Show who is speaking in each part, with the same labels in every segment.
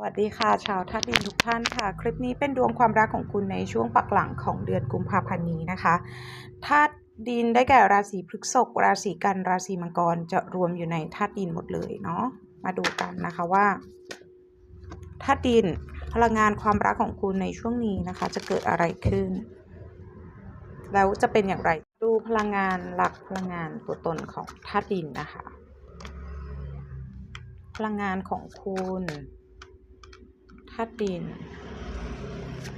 Speaker 1: สวัสดีค่ะ ชาวทัดดินทุกท่านค่ะ คลิปนี้เป็นดวงความรักของคุณในช่วงปักหลังของเดือนกุมภาพันธ์นี้นะคะธาตุดินได้แก่ราศีพฤษภราศีกันราศีมังกรจะรวมอยู่ในธาตุดินหมดเลยเนาะมาดูกันนะคะว่าธาตุดินพลังงานความรักของคุณในช่วงนี้นะคะ จะเกิดอะไรขึ้น แล้วจะเป็นอย่างไรดูพลังงานหลักพลังงานตัวตนของธาตุดินนะคะ พลังงานของคุณ ธาตุดิน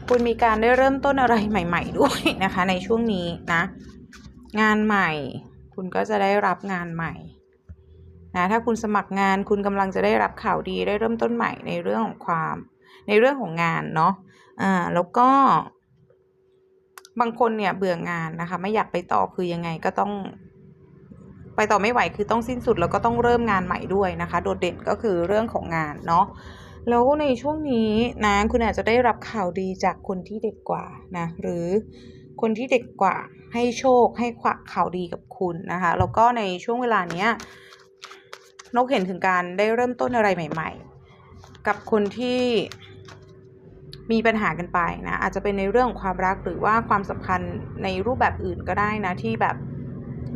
Speaker 1: คุณมีการได้เริ่มต้นอะไรใหม่ ๆ ด้วยนะคะ ในช่วงนี้นะ งานใหม่ คุณก็จะได้รับงานใหม่นะถ้าคุณสมัครงานคุณกำลังจะได้รับข่าวดีได้เริ่มต้นใหม่ในเรื่องของความ ในเรื่องของงานเนาะอ่าแล้วก็ บางคนเนี่ยเบื่องานนะคะ ไม่อยากไปต่อคือยังไงก็ต้อง ไปต่อไม่ไหวคือต้องสิ้นสุดแล้วก็ต้องเริ่มงานใหม่ด้วยนะคะ โดดเด่นก็คือเรื่องของงานเนาะ แล้วในช่วงนี้นะคุณอาจจะได้รับข่าวดีจากคนที่เด็กกว่านะหรือคนที่เด็กกว่าให้โชคให้ขวักข่าวดีกับคุณนะคะแล้วก็ในช่วงเวลาเนี้ยนกเห็นถึงการได้เริ่มต้นอะไรใหม่ ๆ กับคนที่มีปัญหากันไปนะอาจจะเป็นในเรื่องของความรักหรือว่าความสัมพันธ์ในรูปแบบอื่นก็ได้นะที่แบบ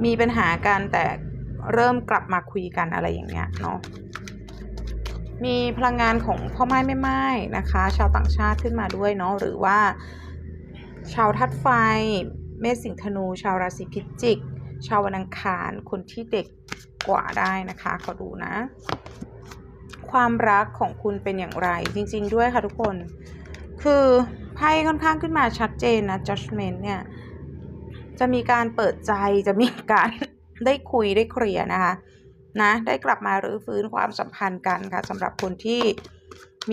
Speaker 1: มีปัญหากันแต่เริ่มกลับมาคุยกันอะไรอย่างเงี้ยเนาะ มีพลังงานของพ่อไม้แม่ไม้นะคะ ชาวต่างชาติขึ้นมาด้วยเนาะหรือว่า ชาวทัดไฟ เมษสิงธนู ชาวราศีพิจิก ชาววันอังคารคนที่เด็กกว่าได้นะคะขอดูนะ ความรักของคุณเป็นอย่างไร จริง ๆ ด้วยค่ะทุกคน คือไพ่ค่อนข้างขึ้นมาชัดเจนนะ judgment เนี่ย จะมีการเปิดใจจะมีการได้คุยได้เคลียร์นะคะ นะได้กลับมารื้อฟื้นความสัมพันธ์กันค่ะสำหรับคนที่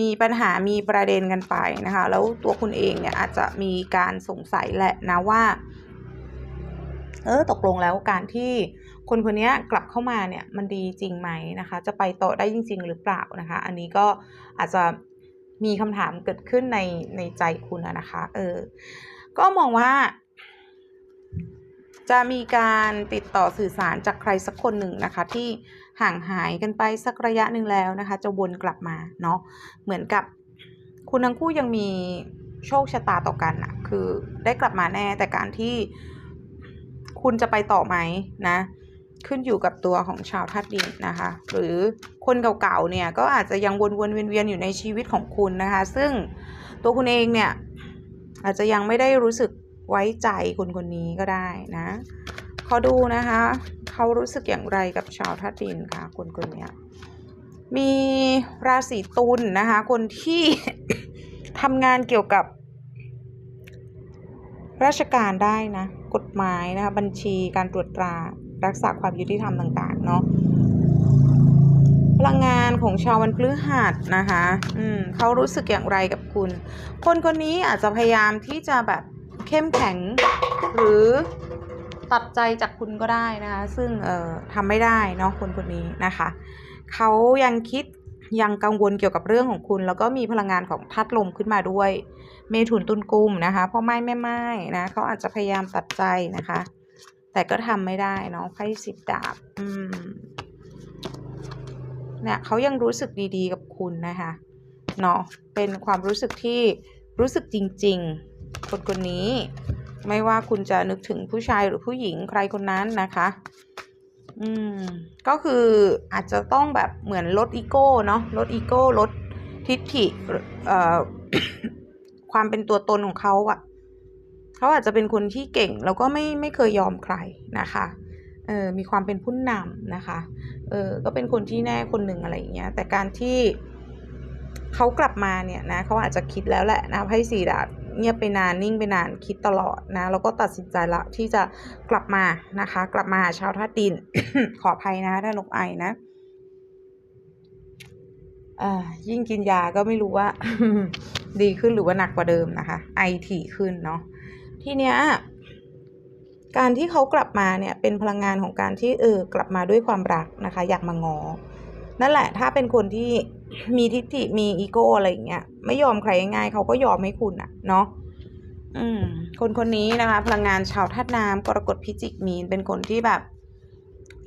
Speaker 1: มีปัญหามีประเด็นกันไปนะคะ แล้วตัวคุณเองเนี่ยอาจจะมีการสงสัยแหละนะว่า เออตกลงแล้วการที่คนคนนี้กลับเข้ามาเนี่ยมันดีจริงไหมนะคะ จะไปต่อได้จริง ๆ หรือเปล่านะคะ อันนี้ก็อาจจะมีคำถามเกิดขึ้นในในใจคุณนะคะ เออ ก็มองว่า จะมีการติดต่อสื่อสารจากใครสักคนหนึ่งนะคะ ที่ห่างหายกันไปสักระยะหนึ่งแล้วนะคะ จะวนกลับมาเนาะเหมือนกับคุณทั้งคู่ยังมีโชคชะตาต่อกันอะคือได้กลับมาแน่แต่การที่คุณจะไปต่อไหมนะ ขึ้นอยู่กับตัวของชาวธาตุดินนะคะ หรือคนเก่าๆเนี่ยก็อาจจะยังวนๆเวียนๆอยู่ในชีวิตของคุณนะคะ ซึ่งตัวคุณเองเนี่ยอาจจะยังไม่ได้รู้สึก ไว้ใจคนคนนี้ก็ได้นะขอดูนะคะเขารู้สึกอย่างไรกับชาวธาตุดินค่ะคนคนนี้มีราศีตุลนะคะ คนที่ทำงานเกี่ยวกับ ราชการได้นะ กฎหมายนะคะ บัญชีการตรวจตรารักษาความยุติธรรมต่างๆ เนาะพลังงานของชาววันพฤหัสนะคะ อืมเขารู้สึกอย่างไรกับคุณ คนคนนี้อาจจะพยายามที่จะแบบ เข้มแข็ง หรือตัดใจจากคุณก็ได้นะคะ ซึ่งเอ่อทำไม่ได้เนาะคนคนนี้นะคะ เขายังคิดยังกังวลเกี่ยวกับเรื่องของคุณ แล้วก็มีพลังงานของธาตุลมขึ้นมาด้วย เมถุนตุลกุมนะคะพ่อไม้แม่ไม้นะเขาอาจจะพยายามตัดใจนะคะ แต่ก็ทำไม่ได้เนาะไพ่สิบดาบอืมเนี่ยเขายังรู้สึกดีๆกับคุณนะคะเนาะเป็นความรู้สึกที่รู้สึกจริง ๆ คนคนนี้ ไม่ว่าคุณจะนึกถึงผู้ชายหรือผู้หญิงใครคนนั้นนะคะ อืม ก็คืออาจจะต้องแบบเหมือนลดอีโก้เนาะลดอีโก้ลดทิฐิเอ่อความเป็นตัวตนของเขาอะเขาอาจจะเป็นคนที่เก่งแล้วก็ไม่ไม่เคยยอมใครนะคะเออมีความเป็นผู้นำนะคะ เออก็เป็นคนที่แน่คนหนึ่งอะไรอย่างเงี้ย แต่การที่เขากลับมาเนี่ยนะเขาอาจจะคิดแล้วแหละนะไพ่สี่ดาบ เงียบไปนานนิ่งไปนานคิดตลอดนะแล้วก็ตัดสินใจละที่จะกลับมานะคะ กลับมาหาชาวท่าดิน ขออภัยนะถ้านกไอนะอยิ่งกินยาก็ไม่รู้ว่า ดีขึ้นหรือว่าหนักกว่าเดิมนะคะ ไอถี่ขึ้นเนาะทีเนี้ยการที่เขากลับมาเนี่ยเป็นพลังงานของการที่เออกลับมาด้วยความรักนะคะ อยากมางอ นั่นแหละถ้าเป็นคนที่ มีทิฏฐิมีอีโก้อะไรอย่างเงี้ยไม่ยอมใครง่ายเขาก็ยอมให้คุณอะเนาะอืม คนคนนี้นะคะ พลังงานชาวธาตุน้ำกรกฎพิจิกมีนเป็นคนที่แบบ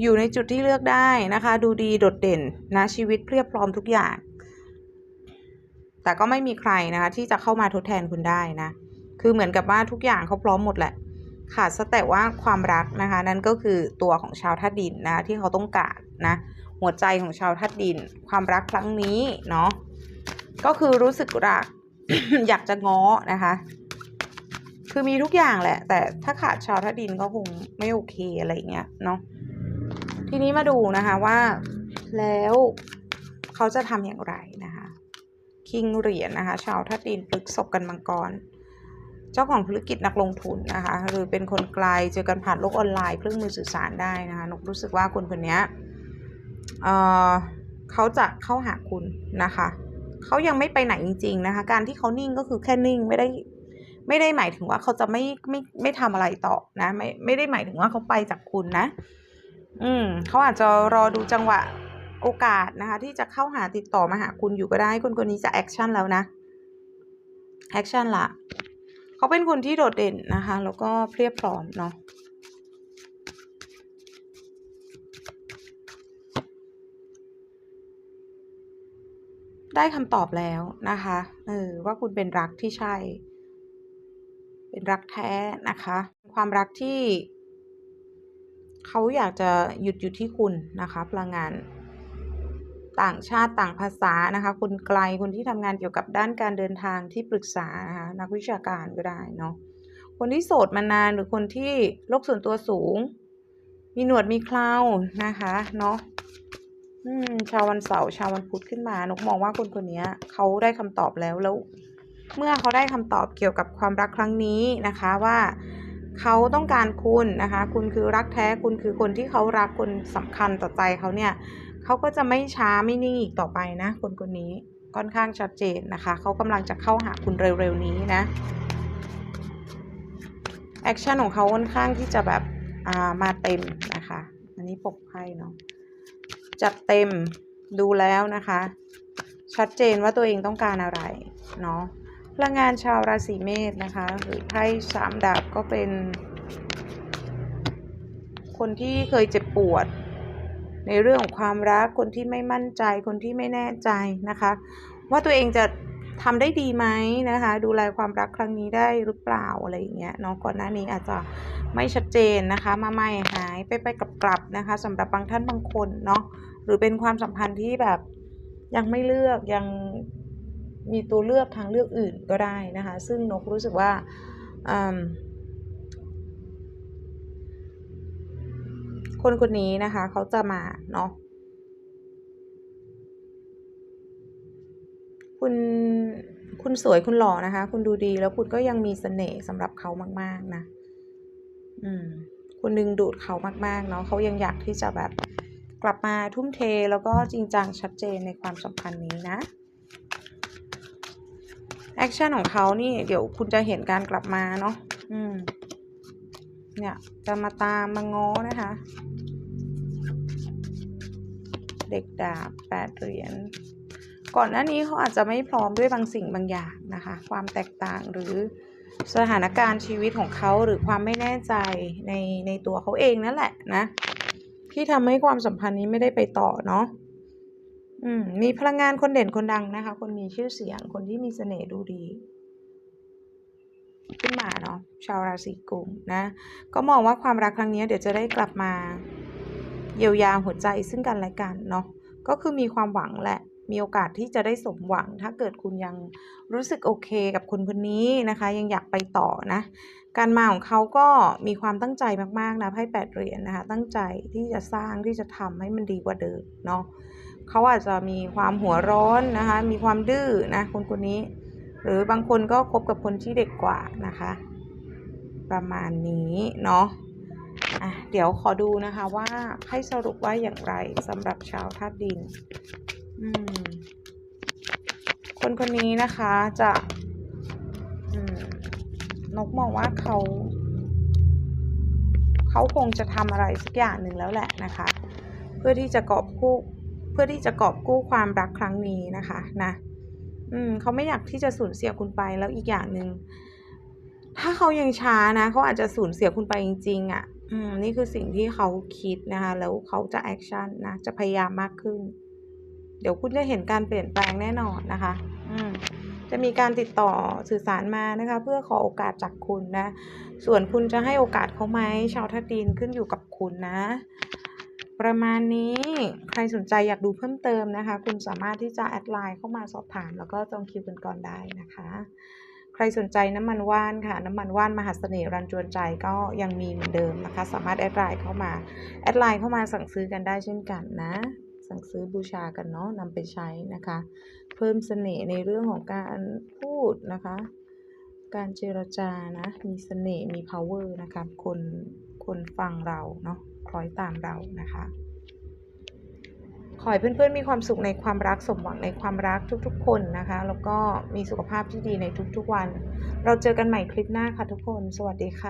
Speaker 1: อยู่ในจุดที่เลือกได้นะคะ ดูดีโดดเด่นนะชีวิตเพียบพร้อมทุกอย่าง แต่ก็ไม่มีใครนะคะ ที่จะเข้ามาทดแทนคุณได้นะ คือเหมือนกับว่าทุกอย่างเขาพร้อมหมดแหละขาดแต่ว่าความรักนะคะ นั่นก็คือตัวของชาวธาตุดินนะคะที่เขาต้องการนะ หัวใจของชาวธาตุดิน ความรักครั้งนี้เนาะก็คือรู้สึกรัก อยากจะง้อนะคะ คือมีทุกอย่างแหละ แต่ถ้าขาดชาวธาตุดินก็คงไม่โอเคอะไรเงี้ยเนาะทีนี้มาดูนะคะว่าแล้วเขาจะทำอย่างไรนะคะ คิงเหรียญนะคะ ชาวธาตุดินปรึกษบกันมังกร เจ้าของธุรกิจนักลงทุนนะคะ หรือเป็นคนไกลเจอกันผ่านโลกออนไลน์เครื่องมือสื่อสารได้นะคะนกรู้สึกว่าคนคนนี้ เอ่อเขาจะเข้าหาคุณนะคะเขายังไม่ไปไหนจริง ๆ นะคะ การที่เขานิ่งก็คือแค่นิ่งไม่ได้ไม่ได้หมายถึงว่าเขาจะไม่ไม่ไม่ทำอะไรต่อนะ ไม่ไม่ได้หมายถึงว่าเขาไปจากคุณนะ อืมเขาอาจจะรอดูจังหวะโอกาสนะคะ ที่จะเข้าหาติดต่อมาหาคุณอยู่ก็ได้คนคนนี้จะแอคชั่นแล้วนะแอคชั่นละเขาเป็นคนที่โดดเด่นนะคะ แล้วก็เพรียบพร้อมเนาะ ได้คำตอบแล้วนะคะเออว่าคุณเป็นรักที่ใช่ เป็นรักแท้นะคะ ความรักที่เขาอยากจะหยุดอยู่ที่คุณนะคะพลังงานต่างชาติต่างภาษานะคะคนไกลคนที่ทำงานเกี่ยวกับด้านการเดินทางที่ปรึกษานะคะนักวิชาการก็ได้เนาะคนที่โสดมานานหรือคนที่โลกส่วนตัวสูง มีหนวดมีเครานะคะเนาะ อืม ชาววันเสาร์ชาววันพุธขึ้นมานกมองว่าคนคนนี้เขาได้คำตอบแล้วแล้ว เมื่อเขาได้คำตอบเกี่ยวกับความรักครั้งนี้นะคะว่าเขาต้องการคุณนะคะ คุณคือรักแท้คุณคือคนที่เขารักคนสำคัญต่อใจเขาเนี่ยเขาก็จะไม่ช้าไม่นิ่งอีกต่อไปนะ คนคนนี้ค่อนข้างชัดเจนนะคะเขากำลังจะเข้าหาคุณเร็วๆนี้นะแอคชั่นของเขาค่อนข้างที่จะแบบามาเต็มนะคะ อันนี้ปกไพ่เนาะ จัดเต็มดูแล้วนะคะ ชัดเจนว่าตัวเองต้องการอะไรเนาะพลังงานชาวราศีเมษนะคะ หรือไพ่สามดาบก็เป็น คนที่เคยเจ็บปวด ในเรื่องของความรักคนที่ไม่มั่นใจคนที่ไม่แน่ใจนะคะ ว่าตัวเองจะ ทำได้ดีไหมนะคะ ดูแลความรักครั้งนี้ได้หรือเปล่าอะไรอย่างเงี้ยเนาะก่อนหน้านี้อาจจะไม่ชัดเจนนะคะ มาไม่หายไปไปกลับกลับๆนะคะสำหรับบางท่านบางคนเนาะหรือเป็นความสัมพันธ์ที่แบบยังไม่เลือกยังมีตัวเลือกทางเลือกอื่นก็ได้นะคะ ซึ่งนกรู้สึกว่าคนคนนี้นะคะเขาจะมาเนาะ คุณคุณสวยคุณหล่อนะคะ คุณดูดีแล้วคุณก็ยังมีเสน่ห์สำหรับเขามาก ๆ นะ อืม คุณดึงดูดเขามาก ๆ เนาะเขายังอยากที่จะแบบกลับมาทุ่มเทแล้วก็จริงจังชัดเจนในความสัมพันธ์นี้นะแอคชั่นของเขานี่เดี๋ยวคุณจะเห็นการกลับมาเนาะอืม เนี่ย จะมาตามมาง้อนะคะ เด็กดาบแปดเหรียญ ก่อนหน้านี้เขาอาจจะไม่พร้อมด้วยบางสิ่งบางอย่างนะคะ ความแตกต่างหรือสถานการณ์ชีวิตของเขาหรือความไม่แน่ใจในในตัวเขาเองนั่นแหละนะ ที่ทำให้ความสัมพันธ์นี้ไม่ได้ไปต่อเนาะอืมมีพลังงานคนเด่นคนดังนะคะ คนมีชื่อเสียงคนที่มีเสน่ห์ดูดีขึ้นมาเนาะชาวราศีกุมนะ ก็มองว่าความรักครั้งนี้เดี๋ยวจะได้กลับมา เยียวยาหัวใจซึ่งกันและกันเนาะก็คือมีความหวังแหละ มีโอกาสที่จะได้สมหวัง ถ้าเกิดคุณยังรู้สึกโอเคกับคนคนนี้นะคะ ยังอยากไปต่อนะ การมาของเขาก็มีความตั้งใจมากๆนะไพ่แปดเหรียญนะคะ ตั้งใจที่จะสร้างที่จะทำให้มันดีกว่าเดิมเนาะเขาอาจจะมีความหัวร้อนนะคะ มีความดื้อนะคนคนนี้ หรือบางคนก็คบกับคนที่เด็กกว่านะคะ ประมาณนี้เนาะอะเดี๋ยวขอดูนะคะว่าให้สรุปว่าอย่างไรสำหรับชาวธาตุดิน คนคนนี้นะคะจะนกมองว่าเขา เขาคงจะทำอะไรสักอย่างหนึ่งแล้วแหละนะคะ เพื่อที่จะกอบกู้เพื่อที่จะกอบกู้ความรักครั้งนี้นะคะนะอืมเขาไม่อยากที่จะสูญเสียคุณไปแล้วอีกอย่างหนึ่งถ้าเขายังช้านะเขาอาจจะสูญเสียคุณไปจริงๆอะ่ะ อืม นี่คือสิ่งที่เขาคิดนะคะ แล้วเขาจะแอคชั่นนะ จะพยายามมากขึ้น เดี๋ยวคุณจะเห็นการเปลี่ยนแปลงแน่นอนนะคะ อืมจะมีการติดต่อสื่อสารมานะคะ เพื่อขอโอกาสจากคุณนะ ส่วนคุณจะให้โอกาสเขาไหมชาวธาตุดินขึ้นอยู่กับคุณนะ ประมาณนี้ใครสนใจอยากดูเพิ่มเติมนะคะ คุณสามารถที่จะแอดไลน์เข้ามาสอบถาม แล้วก็จองคิวกันก่อนได้นะคะ ใครสนใจน้ำมันว่านค่ะ น้ำมันว่านมหาเสน่ห์รันจวนใจก็ยังมีเหมือนเดิมนะคะ สามารถแอดไลน์เข้ามาแอดไลน์เข้ามาสั่งซื้อกันได้เช่นกันนะ สั่งซื้อบูชากันเนาะนำไปใช้นะคะ เพิ่มเสน่ห์ในเรื่องของการพูดนะคะ การเจรจานะมีเสน่ห์มี power นะคะคนคนฟังเราเนาะคล้อยตามเรานะคะ ขอให้เพื่อนๆมีความสุขในความรักสมหวังในความรักทุกๆ คนนะคะ แล้วก็มีสุขภาพที่ดีในทุกๆวัน เราเจอกันใหม่คลิปหน้าค่ะทุกคน สวัสดีค่ะ